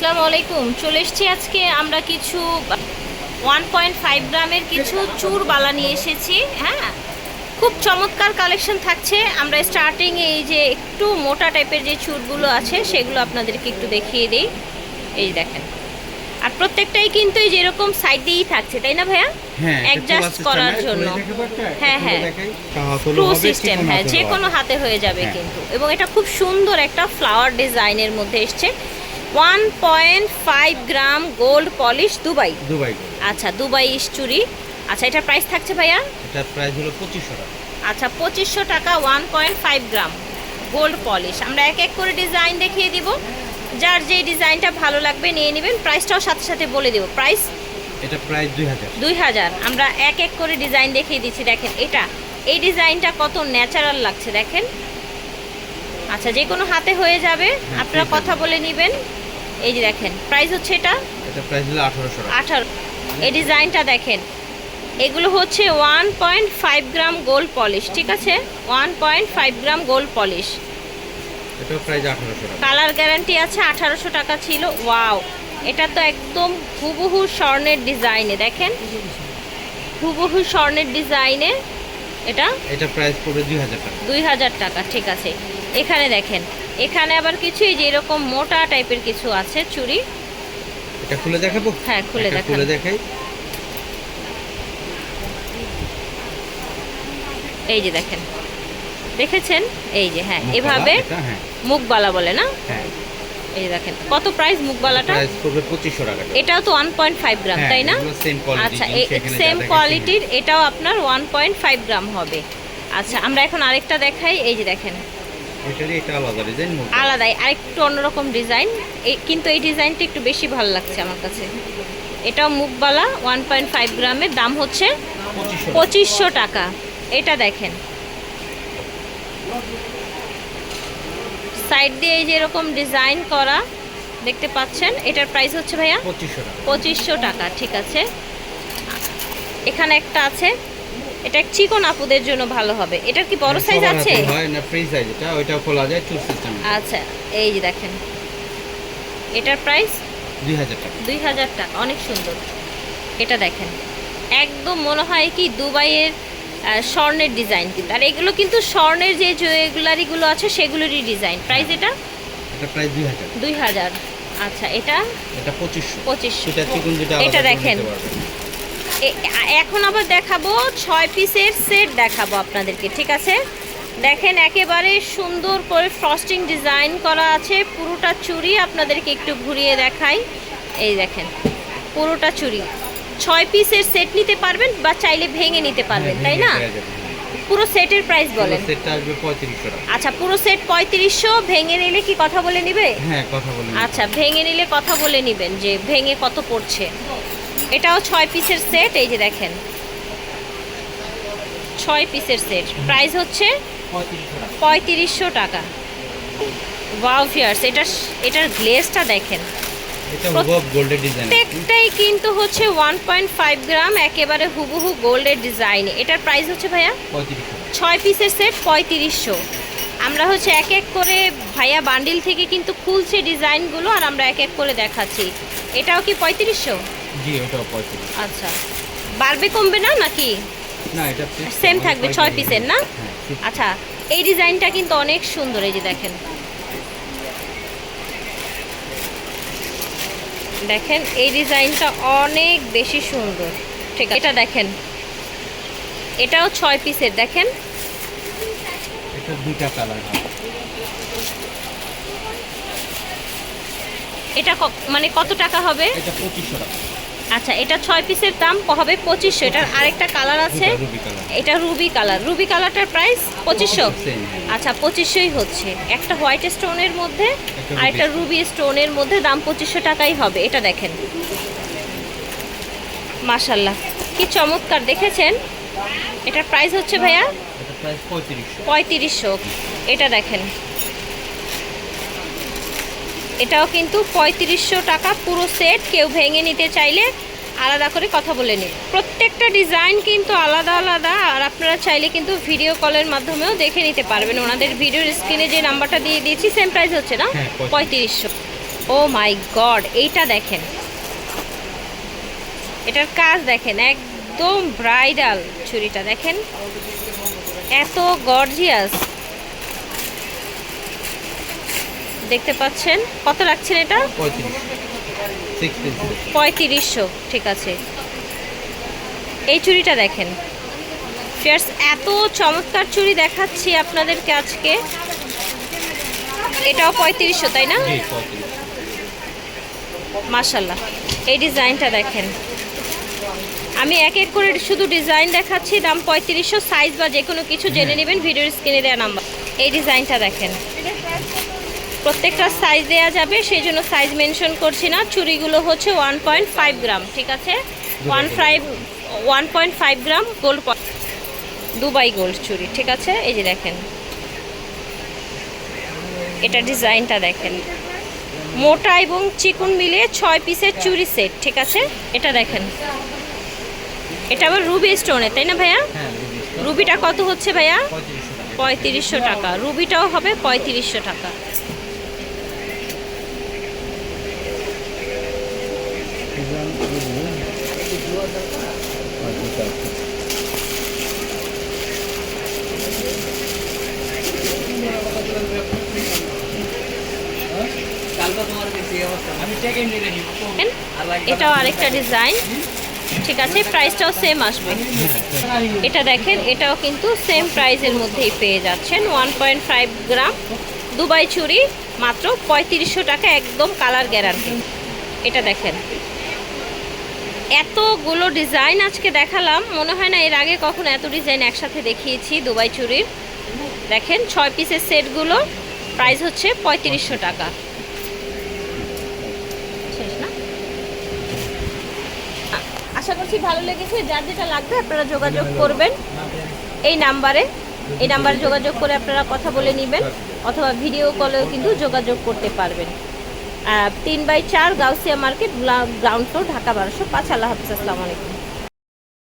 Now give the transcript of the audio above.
আসসালামু আলাইকুম। চলে এসেছি আজকে আমরা কিছু ওয়ান পয়েন্ট ফাইভ গ্রামের কিছু চুর বালা নিয়ে এসেছি হ্যাঁ? খুব চমৎকার কালেকশন থাকছে। আমরা স্টার্টিং এই যে একটু মোটা টাইপের যে চুরগুলো আছে সেগুলো আপনাদেরকে একটু দেখিয়ে দিই। এই দেখেন। আর প্রত্যেকটাই কিন্তু এই যেরকম সাইড দিয়েই থাকছে তাই না ভাইয়া? হ্যাঁ অ্যাডজাস্ট করার জন্য। হ্যাঁ, হ্যাঁ। ট্রু সিস্টেম হ্যাঁ যে কোনো হাতে হয়ে যাবে হ্যাঁ। কিন্তু। এবং এটা খুব সুন্দর একটা ফ্লাওয়ার ডিজাইনের মধ্যে এসছে। One point five gram gold polish Dubai. Dubai আচ্ছা দুবাই চুরি। আচ্ছা এটার প্রাইস থাকছে ভাইয়া? এটার প্রাইস হলো পঁচিশশো টাকা। আচ্ছা পঁচিশশো টাকা one point five gram gold polish. আমরা এক এক করে ডিজাইন দেখিয়ে দিব। যার যে ডিজাইনটা ভালো লাগবে নিয়ে নেবেন। প্রাইসটাও সাথে সাথে বলে দেবো। প্রাইস? এটা প্রাইস দুই হাজার। দুই হাজার। আমরা এক এক করে ডিজাইন দেখিয়ে দিচ্ছি। দেখেন এটা এই ডিজাইনটা কত ন্যাচারাল লাগছে। দেখেন আচ্ছা যে কোনো হাতে হয়ে যাবে। হ্যাঁ, আপনারা কথা বলে নেবেন। এই যে দেখেন প্রাইস হচ্ছে এটা? এটা প্রাইস হলো আঠারোশো টাকা। আঠারো। এই ডিজাইনটা দেখেন এগুলো হচ্ছে one point five gram gold polish ঠিক আছে? One point five gram gold polish এটাও প্রাইস আঠারোশো টাকা। কালার গ্যারান্টি আছে আঠারোশো টাকা ছিল ওয়াও এটা তো একদম হুবহু স্বর্ণের ডিজাইনে দেখেন? হুবহু স্বর্ণের ডিজাইনে এটা? এটা প্রাইস পড়বে দুই হাজার টাকা। দুই হাজার টাকা ঠিক আছে। এখানে দেখেন এখানে আবার কিছু এই যে এরকম মোটা টাইপের কিছু আছে চুড়ি? এটা খুলে দেখাবো? হ্যাঁ, খুলে দেখান। খুলে দেখাই। এই যে দেখেন। দেখেছেন? এই যে হ্যাঁ এভাবে হ্যাঁ। মুখবালা বলে না? হ্যাঁ। এই দেখেন কত প্রাইস মুখবালাটা? প্রাইস পড়বে পঁচিশশো টাকা এটাও তো ওয়ান পয়েন্ট ফাইভ গ্রাম হ্যাঁ, তাই না same quality আচ্ছা সেম কোয়ালিটির এটাও আপনার ওয়ান পয়েন্ট ফাইভ গ্রাম হবে। আচ্ছা আমরা এখন আরেকটা দেখাই এই যে দেখেন। আলাদাই আরেকটু অন্যরকম ডিজাইন কিন্তু এই ডিজাইনটা একটু বেশি ভালো লাগছে আমার কাছে। এটাও মুখবালা ওয়ান পয়েন্ট ফাইভ গ্রামের দাম হচ্ছে পঁচিশশো টাকা। এটা দেখেন। সাইড দিয়ে এই যে এরকম ডিজাইন করা দেখতে পাচ্ছেন? এটার প্রাইস হচ্ছে ভাইয়া পঁচিশশো টাকা। ঠিক আছে। এখানে একটা আছে। এটা চিকন আপুদের জন্য ভালো হবে। এটার কি বড় হ্যাঁ, সাইজ আছে? হয় না ফ্রি সাইজ এটা খোলা যায় টু সিস্টেম আচ্ছা এই যে দেখেন। এটার প্রাইস দুই হাজার টাকা। দুই হাজার টাকা অনেক সুন্দর। এটা দেখেন। একদম মনে হয় কি দুবাইয়ের স্বর্ণের ডিজাইন কিন্তু আর এগুলো কিন্তু স্বর্ণের যে জুয়েলারিগুলো আছে সেগুলোরই ডিজাইন প্রাইস এটা? এটা প্রাইস দুই হাজার। দুই হাজার। আচ্ছা এটা? এটা পঁচিশশো। পঁচিশশো। এটা দেখেন। এখন আবার দেখাবো ছয় পিসের সেট দেখাবো আপনাদেরকে ঠিক আছে? দেখেন একেবারে সুন্দর করে ফ্রস্টিং ডিজাইন করা আছে। পুরোটা চুড়ি আপনাদেরকে একটু ঘুরিয়ে দেখাই। এই দেখেন পুরোটা চুড়ি ছয় পিসের সেট নিতে পারবেন বা চাইলে ভেঙে নিতে পারবেন হ্যাঁ, তাই না। পুরো সেটের প্রাইস বলেন। সেটটা আসবে পঁয়ত্রিশশো টাকা। আচ্ছা পুরো সেট পঁয়ত্রিশশো ভেঙে নিলে কি কথা বলে নেবে? হ্যাঁ কথা বলুন আচ্ছা ভেঙে নিলে কথা বলে নেবেন যে ভেঙে কত পড়ছে। এটাও ছয় পিসের সেট এই যে দেখেন। ছয় পিসের সেট। প্রাইস হচ্ছে পঁয়ত্রিশশো টাকা। পঁয়ত্রিশশো টাকা। ওয়াও ফিয়ার্স এটা এটার গ্লেজটা দেখেন। প্রত্যেকটাই কিন্তু হচ্ছে ওয়ান পয়েন্ট ফাইভ গ্রাম একেবারে হুবহু গোল্ডের ডিজাইন এটার প্রাইস হচ্ছে ভাইয়া? ছয় পিসের সেট পঁয়ত্রিশশো। আমরা হচ্ছে এক এক করে ভাইয়া বান্ডিল থেকে কিন্তু খুলছে ডিজাইনগুলো আর আমরা এক এক করে দেখাচ্ছি। এটাও কি পঁয়ত্রিশশো? জি ওটাও পঁয়ত্রিশ আচ্ছা। বাড়বে কমবে না নাকি? না এটা সেম থাকবে ছয় পিসের না? হ্যাঁ আচ্ছা এই ডিজাইনটা কিন্তু অনেক সুন্দর এই যে দেখেন। দেখেন এই ডিজাইনটা অনেক বেশি সুন্দর। ঠিক এটা দেখেন। এটাও ছয় পিসের দেখেন। এটা মানে কত টাকা হবে? আচ্ছা এটা ছয় পিসের দাম হবে? পঁচিশশো। এটার আরেকটা কালার আছে। এটা রুবি কালার। রুবি কালারটার প্রাইস পঁচিশশো। আচ্ছা পঁচিশশোই হচ্ছে। একটা হোয়াইট স্টোনের মধ্যে আর একটা রুবি স্টোনের মধ্যে দাম পঁচিশশো টাকাই হবে এটা দেখেন। মাশাল্লাহ কি চমৎকার দেখেছেন? এটার প্রাইস হচ্ছে ভাইয়া? পঁয়ত্রিশশো। এটা দেখেন। এটাও কিন্তু পঁয়ত্রিশশো টাকা পুরো সেট কেউ ভেঙে নিতে চাইলে আলাদা করে কথা বলে নিন। প্রত্যেকটা ডিজাইন কিন্তু আলাদা আলাদা আর আপনারা চাইলে কিন্তু ভিডিও কলের মাধ্যমেও দেখে নিতে পারবেন। ওনাদের ভিডিওর স্ক্রিনে যে নাম্বারটা দিয়ে দিয়েছি সেম প্রাইস হচ্ছে না? হ্যাঁ, পঁয়ত্রিশশো। ও মাই গড এইটা দেখেন। এটার কাজ দেখেন একদম ব্রাইডাল ছুরিটা দেখেন। এত গর্জিয়াস দেখতে পাচ্ছেন? কত রাখছেন এটা? পঁয়ত্রিশশো ঠিক আছে। এই চুড়িটা দেখেন। ফিয়ার্স এত চমৎকার চুড়ি দেখাচ্ছি আপনাদেরকে আজকে। এটাও পঁয়ত্রিশশো তাই না? মাশাল্লাহ এই ডিজাইনটা দেখেন। আমি এক এক করে শুধু ডিজাইন দেখাচ্ছি দাম পঁয়ত্রিশশো সাইজ বা যে কোনো কিছু জেনে নেবেন ভিডিওর স্ক্রিনে দেওয়া নাম্বার। এই ডিজাইনটা দেখেন। প্রত্যেকটা সাইজ দেওয়া যাবে সেই জন্য সাইজ মেনশন করছি না। চুড়িগুলো হচ্ছে ওয়ান পয়েন্ট ফাইভ গ্রাম ঠিক আছে? One five one point five gram gold Dubai gold চুড়ি ঠিক আছে? এই যে দেখেন। এটা ডিজাইনটা দেখেন। মোটা এবং চিকুন মিলিয়ে ছয় পিসের চুড়ি সেট ঠিক আছে? এটা দেখেন। এটা আবার রুবি স্টোনে তাই না ভাইয়া? হ্যাঁ রুবিটা কত হচ্ছে ভাইয়া? পঁয়ত্রিশশো টাকা। রুবিটাও হবে পঁয়ত্রিশশো টাকা আমি সেকেন্ড নিয়ে নিব দেখেন, এটাও আরেকটা ডিজাইন ঠিক আছে প্রাইসটাও সেম আসবে। এটা দেখেন, এটাও কিন্তু সেম প্রাইসের মধ্যেই পেয়ে যাচ্ছেন। One point five gram Dubai চুরি, মাত্র পঁয়ত্রিশশো টাকা, একদম কালার গ্যারান্টি এটা দেখেন। এতগুলো ডিজাইন আজকে দেখালাম। মনে হয় না এর আগে কখনো এত ডিজাইন একসাথে দেখিয়েছি দুবাই চুরির। দেখেন, ছয় পিসের সেটগুলো। প্রাইস হচ্ছে পঁয়ত্রিশশো টাকা। আশা করছি ভালো লেগেছে। যার যেটা লাগবে আপনারা যোগাযোগ করবেন। এই নাম্বারে এই নাম্বারে যোগাযোগ করে আপনারা কথা বলে নেবেন। অথবা ভিডিও কলেও কিন্তু যোগাযোগ করতে পারবেন। তিন বাই চার Gausia market ground floor Dhaka বারোশো পাঁচ। আল্লাহ হাফিজ আসসালামু আলাইকুম।